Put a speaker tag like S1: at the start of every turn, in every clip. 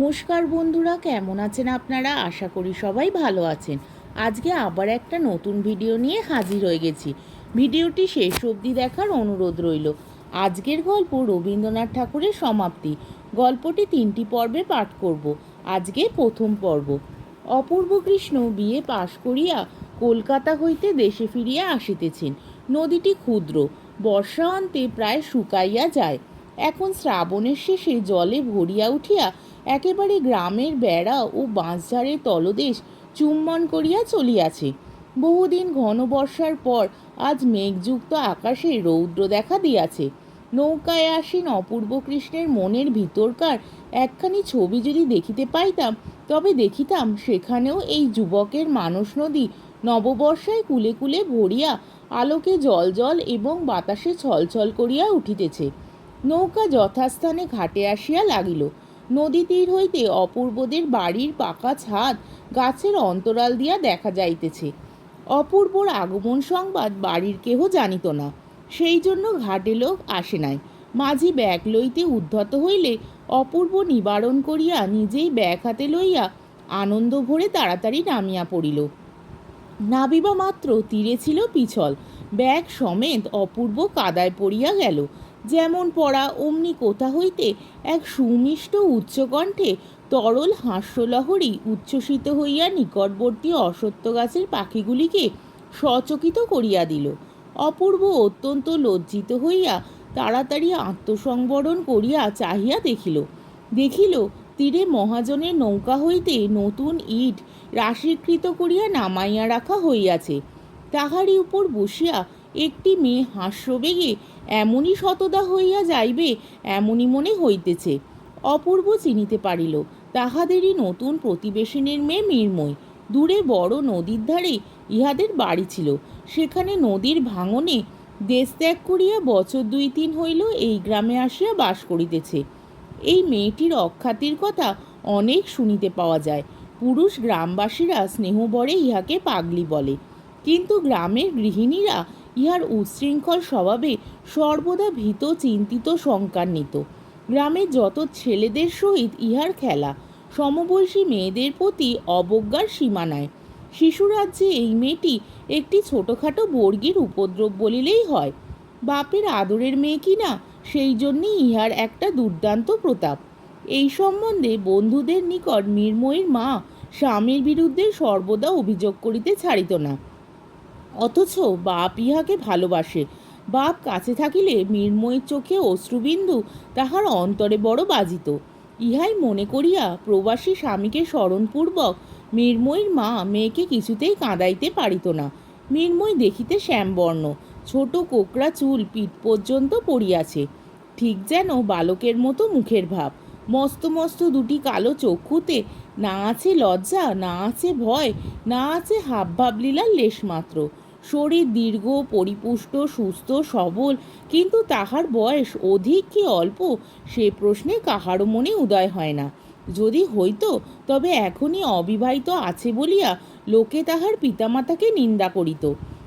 S1: নমস্কার বন্ধুরা, কেমন আছেন আপনারা? আশা করি সবাই ভালো আছেন। আজকে আবার একটা নতুন ভিডিও নিয়ে হাজির হয়ে গেছি। ভিডিওটি শেষ অবধি দেখার অনুরোধ রইল। আজকের গল্প রবীন্দ্রনাথ ঠাকুরের সমাপ্তি। গল্পটি তিনটি পর্বে পাঠ করব। আজকে প্রথম পর্ব। অপূর্ব কৃষ্ণ বিয়ে পাশ করিয়া কলকাতা হইতে দেশে ফিরিয়া আসিতেছেন। নদীটি ক্ষুদ্র বর্ষা অন্তে প্রায় শুকাইয়া যায়। এখন শ্রাবণের শেষে জলে ভরিয়া উঠিয়া একেবারে গ্রামের বেড়া ও বাঁশঝাড়ের তলদেশ চুম্বন করিয়া চলিয়াছে। বহুদিন ঘন বর্ষার পর আজ মেঘযুক্ত আকাশে রৌদ্র দেখা দিয়াছে। নৌকায় আসীন অপূর্ব কৃষ্ণের মনের ভিতরকার একখানি ছবি যদি দেখিতে পাইতাম, তবে দেখিতাম সেখানেও এই যুবকের মানস নদী নববর্ষায় কুলে কুলে ভরিয়া আলোকে জল জল এবং বাতাসে ছলছল করিয়া উঠিতেছে। নৌকা যথাস্থানে ঘাটে আসিয়া লাগিল। নদী তীর হইতে অপূর্বদের বাড়ির পাকা ছাদ গাছের অন্তরাল দিয়া দেখা যাইতেছে। অপূর্বর আগমন সংবাদ বাড়ির কেহ জানিত না। সেই জন্য ঘাটে লোক আসে নাই। মাঝি ব্যাগ লইতে উদ্ধত হইলে অপূর্ব নিবারণ করিয়া নিজেই ব্যাগ হাতে লইয়া আনন্দ ভরে তাড়াতাড়ি নামিয়া পড়িল। নাবিবা মাত্র তীরে ছিল পিছল। ব্যাগ সমেত অপূর্ব কাদায় পড়িয়া গেল। যেমন পড়া অমনি কোথা হইতে এক সুমিষ্ট উচ্চকণ্ঠে তরল হাস্যলহরী উচ্ছ্বসিত হইয়া নিকটবর্তী অসত্য গাছের পাখিগুলিকে সচকিত করিয়া দিল। অপূর্ব অত্যন্ত লজ্জিত হইয়া তাড়াতাড়ি আত্মসংবরণ করিয়া চাহিয়া দেখিল। দেখিল, তীরে মহাজনের নৌকা হইতে নতুন ইট রাশিকৃত করিয়া নামাইয়া রাখা হইয়াছে। তাহারই উপর বসিয়া একটি মেয়ে হাস্যবেগে এমনই শতদা হইয়া যাইবে, এমনই মনে হইতেছে। অপূর্ব চিনিতে পারিল, তাহাদেরই নতুন প্রতিবেশিনীর মেয়ে মৃন্ময়। দূরে বড় নদীর ধারে ইহাদের বাড়ি ছিল। সেখানে নদীর ভাঙনে দেশ ত্যাগ করিয়া বছর দুই তিন হইল এই গ্রামে আসিয়া বাস করিতেছে। এই মেয়েটির অখ্যাতির কথা অনেক শুনিতে পাওয়া যায়। পুরুষ গ্রামবাসীরা স্নেহবরে ইহাকে পাগলি বলে। কিন্তু গ্রামের গৃহিণীরা ইহার উচ্ছৃঙ্খল স্বভাবে সর্বদা ভীত চিন্তিত শঙ্কান্বিত। গ্রামের যত ছেলেদের সহিত ইহার খেলা, সমবয়সী মেয়েদের প্রতি অবজ্ঞার সীমানায় শিশুরাজ্যে এই মেয়েটি একটি ছোটোখাটো বর্গীর উপদ্রব বলিলেই হয়। বাপের আদরের মেয়ে কিনা সেই জন্যই ইহার একটা দুর্দান্ত প্রতাপ। এই সম্বন্ধে বন্ধুদের নিকট মৃন্ময়ীর মা স্বামীর বিরুদ্ধে সর্বদা অভিযোগ করিতে ছাড়িত না। অথচ বাপ ইহাকে ভালোবাসে। বাপ কাছে থাকিলে মৃন্ময়ের চোখে অশ্রুবিন্দু তাহার অন্তরে বড় বাজিত। ইহাই মনে করিয়া প্রবাসী স্বামীকে স্মরণপূর্বক মৃন্ময়ীর মা মেয়েকে কিছুতেই কাঁদাইতে পারিত না। মৃন্ময় দেখিতে শ্যামবর্ণ, ছোট কোকড়া চুল পিঠ পর্যন্ত পড়িয়াছে। ঠিক যেন বালকের মতো মুখের ভাব। মস্ত মস্ত দুটি কালো চক্ষুতে, না আছে লজ্জা, না আছে ভয়, না আছে হাবভাব লীলার লেশমাত্র শরীর দীর্ঘ, পরিপুষ্ট, সুস্থ, সবল, কিন্তু তাহার বয়স অধিক কি অল্প, সে প্রশ্নে কাহারও মনে উদয় হয় না। যদি হইতো, তবে এখনই অবিবাহিত আছে বলিয়া লোকে তাহার পিতামাতাকে নিন্দা করিত।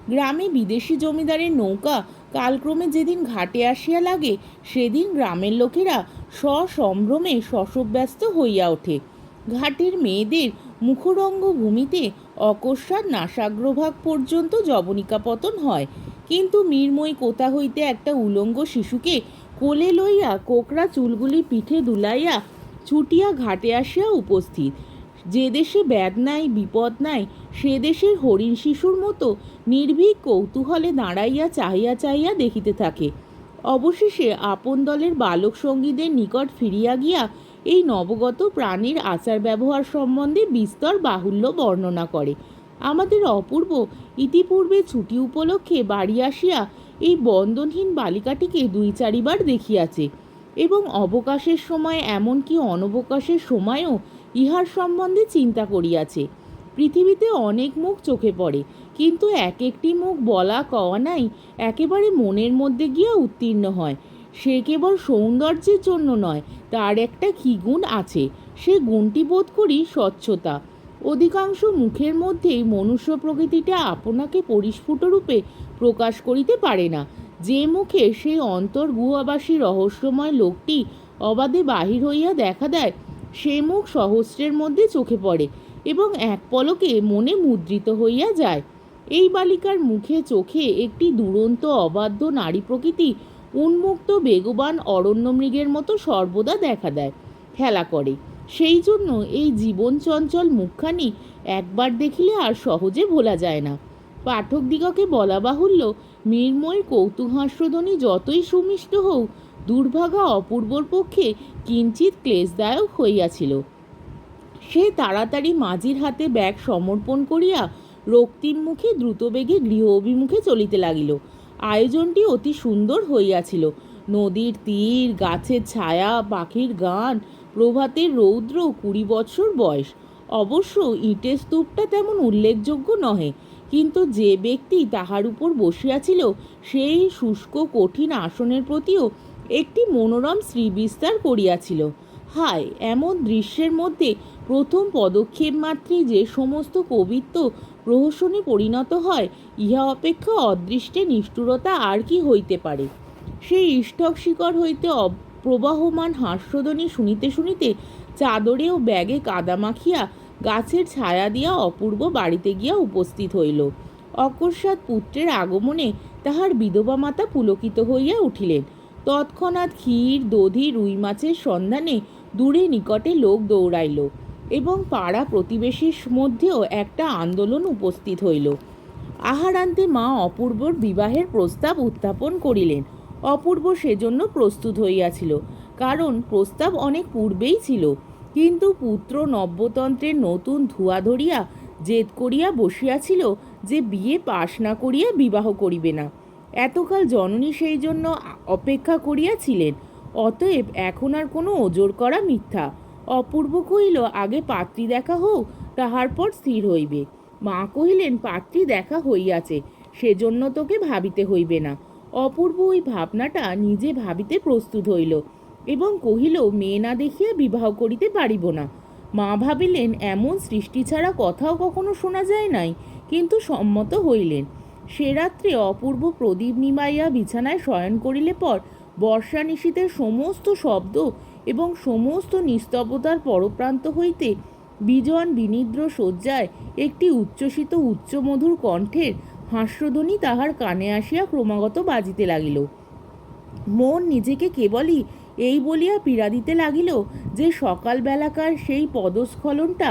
S1: গ্রামে বিদেশি জমিদারের নৌকা কালক্রমে যেদিন ঘাটে আসিয়া লাগে, সেদিন গ্রামের লোকেরা সসম্ভ্রমে শশব্যস্ত হইয়া ওঠে। ঘাটের মেয়েদের মুখরঙ্গ ভূমিতে অকস্মাৎ নাসাগ্রভাগ পর্যন্ত জবনিকা পতন হয়। কিন্তু মৃন্ময়ী কোথা হইতে একটা উলঙ্গ শিশুকে কোলে লইয়া কোকড়া চুলগুলি পিঠে দুলাইয়া ছুটিয়া ঘাটে আসিয়া উপস্থিত? যে দেশে ব্যাগ নাই, বিপদ নাই সে দেশের হরিণ শিশুর মতো নির্ভীক কৌতূহলে দাঁড়াইয়া চাহিয়া চাহিয়া দেখিতে থাকে। অবশেষে আপন দলের বালক সঙ্গীদের নিকট ফিরিয়া গিয়া এই নবগত প্রাণীর আচার ব্যবহার সম্বন্ধে বিস্তর বাহুল্য বর্ণনা করে। আমাদের অপূর্ব ইতিপূর্বে ছুটি উপলক্ষে বাড়ি আসিয়া এই বন্ধনহীন বালিকাটিকে দুই চারিবার দেখিয়াছে এবং অবকাশের সময় এমনকি অনবকাশের সময়ও ইহার সম্বন্ধে চিন্তা করিয়াছে। পৃথিবীতে অনেক মুখ চোখে পড়ে, কিন্তু এক একটি মুখ বলা কওয়া নাই, একেবারে মনের মধ্যে গিয়া উত্তীর্ণ হয়। সে কেবল সৌন্দর্যের জন্য নয়, তার একটা কী গুণ আছে, সে গুণটি বোধ করি স্বচ্ছতা। অধিকাংশ মুখের মধ্যেই মনুষ্য প্রকৃতিটা আপনাকে পরিস্ফুটরূপে প্রকাশ করিতে পারে না। যে মুখে সেই অন্তর্গুহাবাসী রহস্যময় লোকটি অবাধে বাহির হইয়া দেখা দেয়, সে মুখ সহস্রের মধ্যে চোখে পড়ে। এবং এক পলকে মনে মুদ্রিত হইয়া যায়। এই বালিকার মুখে চোখে একটি দুরন্ত, অবাধ্য নারী প্রকৃতি উন্মুক্ত বেগবান অরণ্য মৃগের মতো সর্বদা দেখা দেয়, খেলা করে। সেই জন্য এই জীবন চঞ্চল মুখখানি একবার দেখিলে আর সহজে ভোলা যায় না। পাঠকদিগকে বলা বাহুল্য মৃন্ময়ীর কৌতূহাস্যধ্বনি যতই সুমিষ্ট হোক দুর্ভাগা অপূর্বর পক্ষে কিঞ্চিত ক্লেশদায়ক হইয়াছিল। সে তাড়াতাড়ি মাঝির হাতে ব্যাগ সমর্পণ করিয়া রক্তিম মুখে দ্রুতবেগে গৃহ অভিমুখে চলিতে লাগিল। আয়োজনটি অতি সুন্দর হইয়াছিল। নদীর তীর, গাছের ছায়া, পাখির গান, প্রভাতের রৌদ্র কুড়ি বৎসর বয়স। অবশ্য ইটের স্তূপটা তেমন উল্লেখযোগ্য নহে, কিন্তু যে ব্যক্তি তাহার উপর বসিয়াছিল, সেই শুষ্ক কঠিন আসনের প্রতিও একটি মনোরম শ্রীবিস্তার করিয়াছিল। হায়। এমন দৃশ্যের মধ্যে প্রথম পদক্ষেপ মাত্রই যে সমস্ত কবিত্ব প্রহসনে পরিণত হয়, ইহা অপেক্ষা অদৃষ্টে নিষ্ঠুরতা আর কি হইতে পারে? সেই ইষ্টক শিকড় হইতে প্রবাহমান হাস্যধ্বনি শুনিতে শুনিতে চাদরে ও ব্যাগে কাদা মাখিয়া গাছের ছায়া দিয়া অপূর্ব বাড়িতে গিয়া উপস্থিত হইল। অকস্মাৎ পুত্রের আগমনে তাহার বিধবা মাতা পুলকিত হইয়া উঠিলেন। তৎক্ষণাৎ ক্ষীর, দধি, রুই মাছের সন্ধানে দূরে নিকটে লোক দৌড়াইল এবং পাড়া প্রতিবেশীর মধ্যেও একটা আন্দোলন উপস্থিত হইল। আহারান্তে মা অপূর্বর বিবাহের প্রস্তাব উত্থাপন করিলেন। অপূর্ব সেজন্য প্রস্তুত হইয়াছিল, কারণ প্রস্তাব অনেক পূর্বেই ছিল। কিন্তু পুত্র নব্যতন্ত্রের নতুন ধোঁয়া ধরিয়া জেদ করিয়া বসিয়াছিল যে বিয়ে পাশ না করিয়া বিবাহ করিবে না। এতকাল জননী সেই জন্য অপেক্ষা করিয়াছিলেন। অতএব এখন আর কোনো ওজর করা মিথ্যা। অপূর্ব কহিল, আগে পাত্রী দেখা হোক, তাহার পর স্থির হইবে। মা কহিলেন, পাত্রী দেখা হইয়াছে, সেজন্য তোকে ভাবিতে হইবে না। অপূর্ব ওই ভাবনাটা নিজে ভাবিতে প্রস্তুত হইল এবং কহিল, মেয়ে না দেখিয়া বিবাহ করিতে পারিব না। মা ভাবিলেন, এমন সৃষ্টি ছাড়া কথাও কখনো শোনা যায় নাই, কিন্তু সম্মত হইলেন। সে রাত্রে অপূর্ব প্রদীপ নিমাইয়া বিছানায় শয়ন করিলে পর বর্ষা নিশীতের সমস্ত শব্দ এবং সমস্ত নিস্তব্ধতার পরপ্রান্ত হইতে বিজন বিনিদ্র শয্যায় একটি উচ্ছ্বসিত উচ্চমধুর কণ্ঠের হাস্যধ্বনি তাহার কানে আসিয়া ক্রমাগত বাজিতে লাগিল। মন নিজেকে কেবলই এই বলিয়া পীড়া দিতে লাগিল যে সকালবেলাকার সেই পদস্খলনটা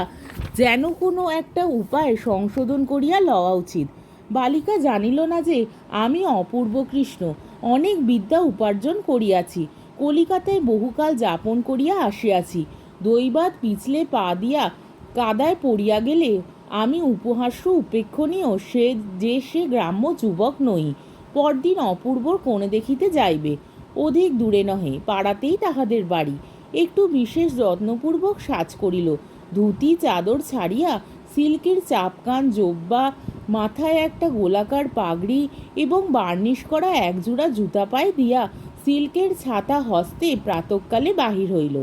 S1: যেন কোনো একটা উপায় সংশোধন করিয়া লওয়া উচিত। বালিকা জানিল না যে আমি অপূর্ব কৃষ্ণ অনেক বিদ্যা উপার্জন করিয়াছি। কলিকাতায় বহুকাল যাপন করিয়া আসিয়াছি। দৈবাত পিছলে পা দিয়া কাদায় পড়িয়া গেলে আমি উপহাস্য উপেক্ষণীয় সে যে সে গ্রাম্য যুবক নই। পরদিন অপূর্বর কোণে দেখিতে যাইবে। অধিক দূরে নহে, পাড়াতেই তাহাদের বাড়ি। একটু বিশেষ যত্নপূর্বক সাজ করিল। ধুতি, চাদর ছাড়িয়া, সিল্কের চাপকান, জোব্বা মাথায় একটা গোলাকার পাগড়ি এবং বার্নিশ করা একজোড়া জুতা পায়ে দিয়া সিল্কের ছাতা হস্তে প্রাতকালে বাহির হইল।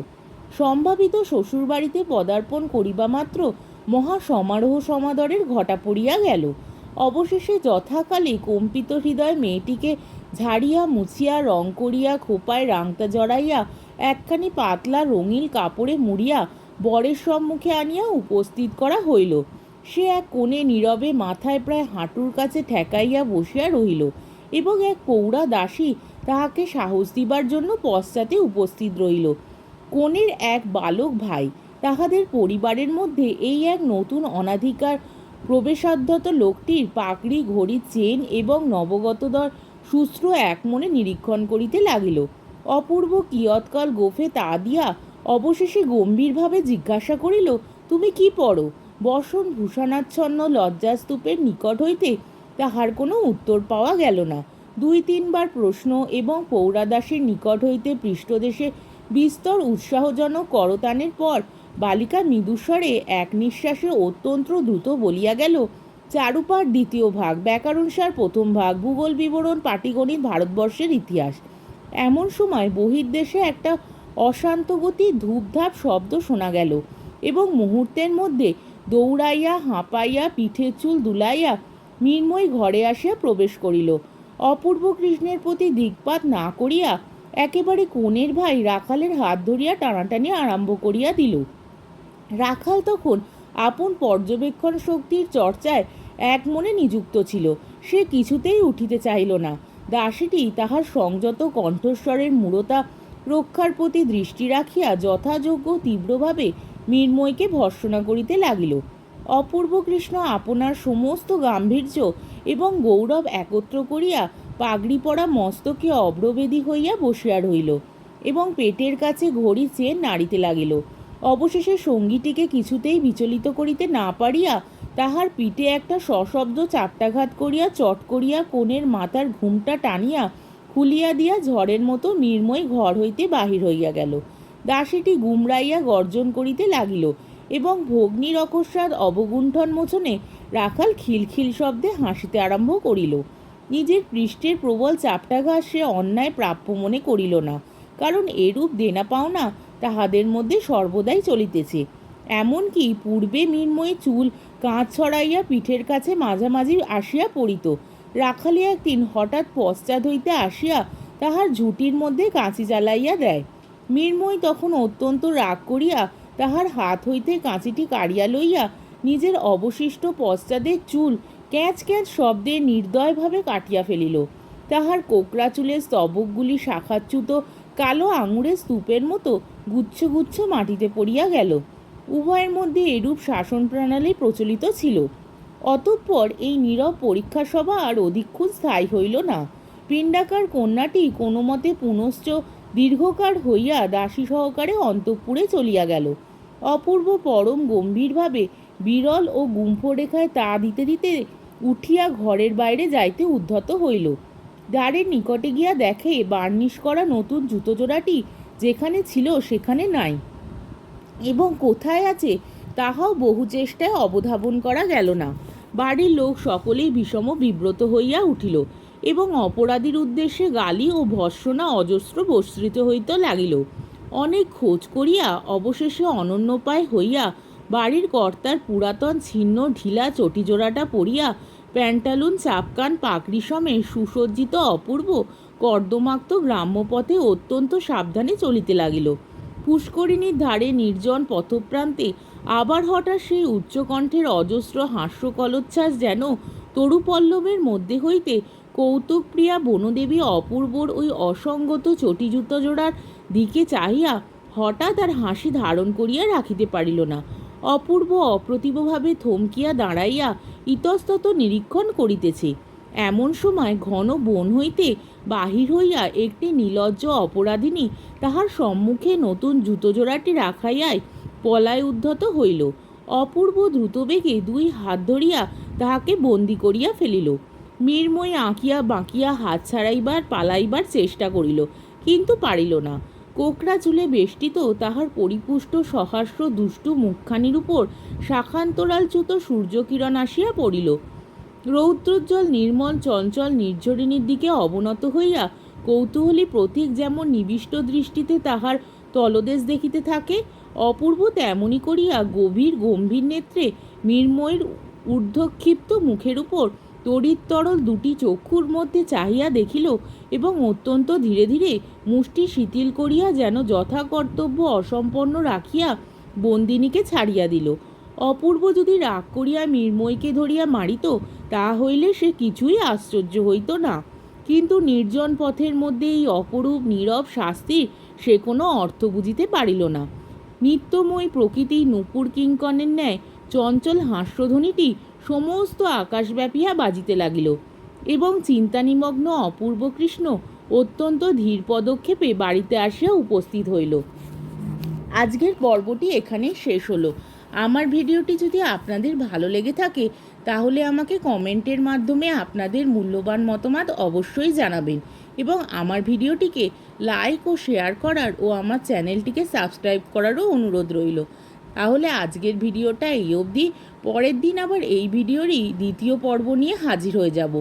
S1: সম্ভাবিত শ্বশুরবাড়িতে পদার্পণ করিবা মাত্র মহা সমারোহ সমাদরের ঘটা পড়িয়া গেল। অবশেষে যথাকালে কম্পিত হৃদয় মেয়েটিকে ঝাড়িয়া মুছিয়া, রং করিয়া, খোপায় রাংতা জড়াইয়া, একখানি পাতলা রঙিল কাপড়ে মুড়িয়া বরের সম্মুখে আনিয়া উপস্থিত করা হইল। সে এক কোণে নীরবে মাথায় প্রায় হাঁটুর কাছে ঠেকাইয়া বসিয়া রহিল এবং এক পৌরা দাসী তাহাকে সাহস দিবার জন্য পশ্চাতে উপস্থিত রহিল। কনের এক বালক ভাই তাহাদের পরিবারের মধ্যে এই এক নতুন অনাধিকার প্রবেশাধ্যত লোকটির পাকড়ি ঘড়ি, চেন এবং নবগতদর এক মনে নিরীক্ষণ করিতে লাগিল। অপূর্ব কিয়ৎকাল গোফে তা দিয়া অবশেষে গম্ভীরভাবে জিজ্ঞাসা করিল, তুমি কি পড়ো? বসন ভূষণাচ্ছন্ন লজ্জাস্তূপের নিকট হইতে তাহার কোনো উত্তর পাওয়া গেল না। দুই তিনবার প্রশ্ন এবং পৌরাদাসের নিকট হইতে পৃষ্ঠদেশে বিস্তর উৎসাহজনক করতানের পর বালিকা মৃদুস্বরে এক নিঃশ্বাসে অত্যন্ত দ্রুত বলিয়া গেল চারুপাঠ দ্বিতীয় ভাগ ব্যাকরণসার প্রথম ভাগ, ভূগোল বিবরণ পাটিগণিত ভারতবর্ষের ইতিহাস। এমন সময় বহির্দেশে একটা অশান্তগতি ধূপধাপ শব্দ শোনা গেল এবং মুহূর্তের মধ্যে দৌড়াইয়া, হাঁপাইয়া পিঠের চুল দুলাইয়া মৃন্ময় ঘরে আসিয়া প্রবেশ করিল। অপূর্ব কৃষ্ণের প্রতি দিকপাত না করিয়া একেবারে কোণের ভাই রাখালের হাত ধরিয়া টানাটানি আরম্ভ করিয়া দিল। রাখাল তখন আপন পর্যবেক্ষণ শক্তির চর্চায় এক মনে নিযুক্ত ছিল। সে কিছুতেই উঠিতে চাইল না। দাসীটি তাহার সংযত কণ্ঠস্বরের মূরতা রক্ষার প্রতি দৃষ্টি রাখিয়া যথাযোগ্য তীব্রভাবে মৃন্ময়কে ভর্সনা করিতে লাগিল। অপূর্ব কৃষ্ণ আপনার সমস্ত গাম্ভীর্য এবং গৌরব একত্র করিয়া পাগড়ি পরা মস্তকে অব্রবেদী হইয়া বসিয়া রহিল এবং পেটের কাছে ঘড়ি চেয়ে নাড়িতে লাগিল। অবশেষে সঙ্গীটিকে কিছুতেই বিচলিত করিতে না পারিয়া তাহার পিঠে একটা সশব্দ চাপটাঘাত করিয়া চট করিয়া কোণের মাথার ঘুমটা টানিয়া খুলিয়া দিয়া ঝড়ের মতো নির্ময় ঘর হইতে বাহির হইয়া গেল। দাসীটি গুমরাইয়া গর্জন করিতে লাগিল এবং ভগ্নীর অকস্মাৎ অবগুণ্ঠন মোচনে রাখাল খিলখিল শব্দে হাসিতে আরম্ভ করিল। নিজের পৃষ্ঠের প্রবল চাপটাঘাত সে অন্যায় প্রাপ্য মনে করিল না, কারণ এরূপ দেনা পাওনা তাহাদের মধ্যে সর্বদাই চলিতেছে। এমনকি পূর্বে মৃন্ময়ী চুল কাঁচ ছড়াইয়া পিঠের কাছে মাঝামাঝি আসিয়া পড়িত, রাখালি একদিন হঠাৎ পশ্চাৎ হইতে আসিয়া তাহার ঝুটির মধ্যে কাঁচি জ্বালাইয়া দেয়। মৃন্ময়ী তখন অত্যন্ত রাগ করিয়া তাহার হাত হইতে কাঁচিটি কাড়িয়া লইয়া নিজের অবশিষ্ট পশ্চাদের চুল ক্যাচ ক্যাচ শব্দে নির্দয়ভাবে কাটিয়া ফেলিল। তাহার কোকড়া চুলের স্তবকগুলি শাখাচ্যুত কালো আঙুরের স্তূপের মতো গুচ্ছ গুচ্ছ মাটিতে পড়িয়া গেল। উভয়ের মধ্যে এরূপ শাসন প্রণালী প্রচলিত ছিল। অতঃপর এই নীরব পরীক্ষা সভা আর অধিকক্ষণ স্থায়ী হইল না। পিণ্ডাকার কন্যাটি কোনো মতে পুনশ্চ দীর্ঘকার হইয়া দাসী সহকারে অন্তঃপুরে চলিয়া গেল। অপূর্ব পরম গম্ভীরভাবে বিরল ও গুম্ফ রেখায় তা দিতে দিতে উঠিয়া ঘরের বাইরে যাইতে উদ্ধত হইল। দ্বারের নিকটে গিয়া দেখে, বার্নিশ করা নতুন জুতো জোড়াটি যেখানে ছিল সেখানে নাই। এবং কোথায় আছে তাহাও বহু চেষ্টায় অবধাবন করা গেল না। বাড়ির লোক সকলেই বিষম বিব্রত হইয়া উঠিল। এবং অপরাধীর উদ্দেশ্যে গালি ও ভর্সনা অজস্র বস্ত্রিত হইতে লাগিল। অনেক খোঁজ করিয়া অবশেষে অনন্যপায় হইয়া বাড়ির কর্তার পুরাতন ছিন্ন ঢিলা চটিজোড়াটা পরিয়া প্যান্টালুন, চাপকান পাকড়ি সমে সুসজ্জিত অপূর্ব কর্দমাক্ত গ্রাম্যপথে অত্যন্ত সাবধানে চলিতে লাগিল। পুষ্করিণীর ধারে নির্জন পথপ্রান্তে আবার হঠাৎ সেই উচ্চকণ্ঠের অজস্র হাস্যকলোচ্ছ্বাস যেন তরুপল্লবের মধ্যে হইতে কৌতুকপ্রিয়া বনদেবী অপূর্বর ওই অসঙ্গত চটিজুতো জোড়ার দিকে চাহিয়া হঠাৎ আর হাসি ধারণ করিয়া রাখিতে পারিল না। অপূর্ব অপ্রতিভভাবে থমকিয়া দাঁড়াইয়া ইতস্তত নিরীক্ষণ করিতেছে। এমন সময় ঘন বন হইতে বাহির হইয়া একটি নিলজ্জ অপরাধিনী তাহার সম্মুখে নতুন জুতোজোড়াটি রাখাইয়াই পলায় উদ্ধত হইল। অপূর্ব দ্রুতবেগে দুই হাত ধরিয়া তাহাকে বন্দি করিয়া ফেলিল। মৃন্ময়ী আঁকিয়া বাঁকিয়া হাত ছাড়াইবার, পালাইবার চেষ্টা করিল, কিন্তু পারিল না। কোকড়া চুলে বেষ্টিত তাহার পরিপুষ্ট সহাস্য দুষ্টু মুখখানির উপর শাখান্তরালচ্যুত সূর্যকিরণ আসিয়া পড়িল। রৌদ্রোজ্জ্বল, নির্মল, চঞ্চল, নির্ঝরিণীর দিকে অবনত হইয়া কৌতূহলী প্রতীক যেমন নিবিষ্ট দৃষ্টিতে তাহার তলদেশ দেখিতে থাকে, অপূর্ব তেমনি করিয়া গভীর গম্ভীর নেত্রে মৃন্ময়ের ঊর্ধ্বক্ষিপ্ত মুখের উপর তড়িৎতরল দুটি চক্ষুর মধ্যে চাহিয়া দেখিল এবং অত্যন্ত ধীরে ধীরে মুষ্টি শিথিল করিয়া যেন যথা কর্তব্য অসম্পন্ন রাখিয়া বন্দিনীকে ছাড়িয়া দিল। অপূর্ব যদি রাগ করিয়া মৃন্ময়কে ধরিয়া মারিত, তা হইলে সে কিছুই আশ্চর্য হইত না। কিন্তু নির্জন পথের মধ্যে এই অপরূপ নীরব শাস্তির সে কোনো অর্থ বুঝিতে পারিল না। নিত্যময় প্রকৃতি নূপুর কিঙ্কনের ন্যায় চঞ্চল হাস্যধ্বনিটি সমস্ত আকাশ ব্যাপিয়া বাজিতে লাগিল এবং চিন্তানিমগ্ন অপূর্ব কৃষ্ণ অত্যন্ত ধীর পদক্ষেপে বাড়িতে আসিয়া উপস্থিত হইল। আজকের পর্বটি এখানেই শেষ হলো। আমার ভিডিওটি যদি আপনাদের ভালো লেগে থাকে, তাহলে আমাকে কমেন্টের মাধ্যমে আপনাদের মূল্যবান মতামত অবশ্যই জানাবেন এবং আমার ভিডিওটিকে লাইক ও শেয়ার করার ও আমার চ্যানেলটিকে সাবস্ক্রাইব করারও অনুরোধ রইল। তাহলে আজকের ভিডিওটা এই অবধি। পরের দিন আবার এই ভিডিওরই দ্বিতীয় পর্ব নিয়ে হাজির হয়ে যাব।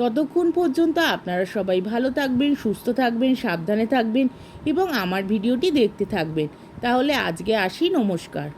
S1: ততক্ষণ পর্যন্ত আপনারা সবাই ভালো থাকবেন, সুস্থ থাকবেন, সাবধানে থাকবেন এবং আমার ভিডিওটি দেখতে থাকবেন। তাহলে আজকে আসি, নমস্কার।